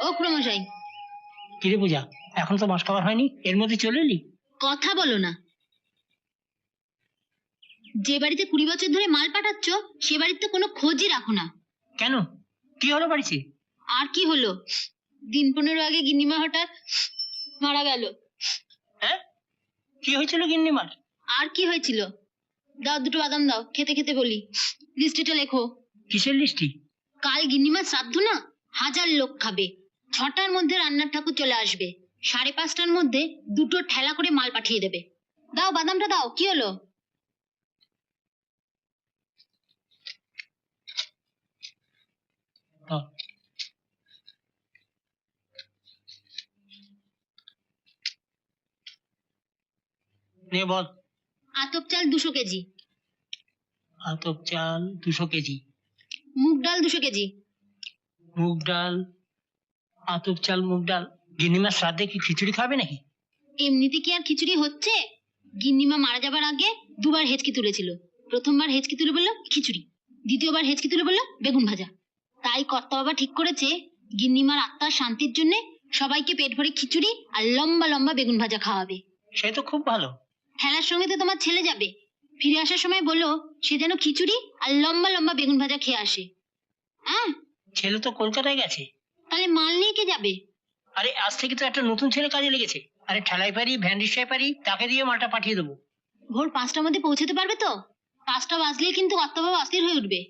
ও ক্রমশাই। কিরে পূজা এখন তো মাস খাবার হয়নি এর মধ্যে চলে এলি? কথা বলো না। যে বাড়িতে কুড়ি বছর ধরে মাল পাঠাচ্ছ সে বাড়ির তো কোনো খোঁজই রাখো না। কেন? কি হলো বাড়িতে? আর কি হলো? দিন পনেরো আগে গিন্নিমা হঠাৎ মারা গেল। হ্যাঁ? কি হয়েছিল গিন্নিমার? আর কি হয়েছিল? দাও দুটো বাদাম দাও খেতে খেতে বলি। লিস্টিটা লেখো। কিসের লিস্টি কাল গিন্নিমার শ্রাদ্ধ না? হাজার লোক খাবে। ছটার মধ্যে রান্নার ঠাকুর চলে আসবে। সাড়ে পাঁচটার মধ্যে দুটো ঠেলা করে মাল পাঠিয়ে দেবে। দাও বাদামটা দাও কি হলো। বল। আতপ চাল দুশো কেজি। আতপ চাল দুশো কেজি। মুগ ডাল দুশো কেজি। মুগ ডাল আতপ চাল মুগ ডাল। গিন্নিমার সাথে কি খিচুড়ি খাবে নাকি? এমনিতে কি আর খিচুড়ি হচ্ছে? গিন্নিমা মারা যাবার আগে দুবার হেঁচকি তুলেছিল। প্রথমবার হেঁচকি তুলে বলল খিচুড়ি। দ্বিতীয়বার হেঁচকি তুলে বলল বেগুন ভাজা। তাই কর্তা বাবা ঠিক করেছে গিন্নিমার আত্মার শান্তির জন্য সবাইকে পেট ভরে খিচুড়ি আর লম্বা লম্বা বেগুন ভাজা খাওয়াবে। সে তো খুব ভালো। খেলার সঙ্গে তো তোমার ছেলে যাবে। ফিরে আসার সময় বলল সে যেন খিচুড়ি আর লম্বা লম্বা বেগুন ভাজা খেয়ে আসে। হ্যাঁ ছেলে তো কলকাতায় গেছে। তাহলে মাল নিয়ে কে যাবে? আরে আজ থেকে তো একটা নতুন ছেলে কাজে লেগেছে। আরে ঠেলাই পারি ভ্যান রিক্সায় পারি তাকে দিয়ে মালটা পাঠিয়ে দেবো। ভোর পাঁচটার মধ্যে পৌঁছতে পারবে তো? পাঁচটা বাজলেই কিন্তু কর্তা অস্থির হয়ে উঠবে।